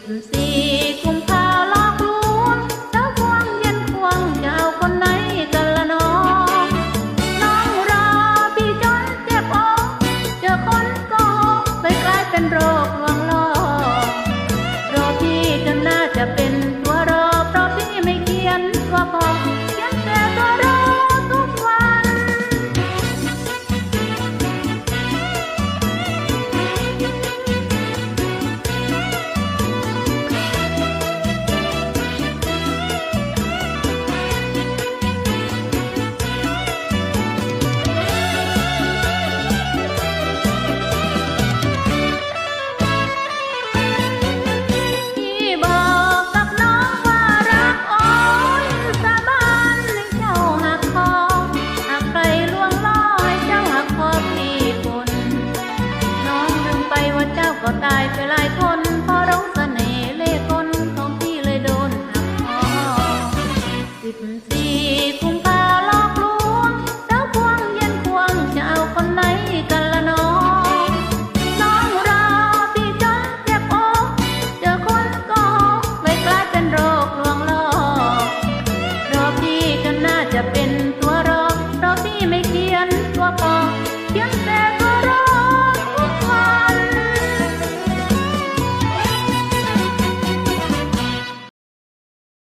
บสี่กุมายไปหลายนพรร้องเสน่ห์เล่คนของพี่เลยโดนหักคอสิบสี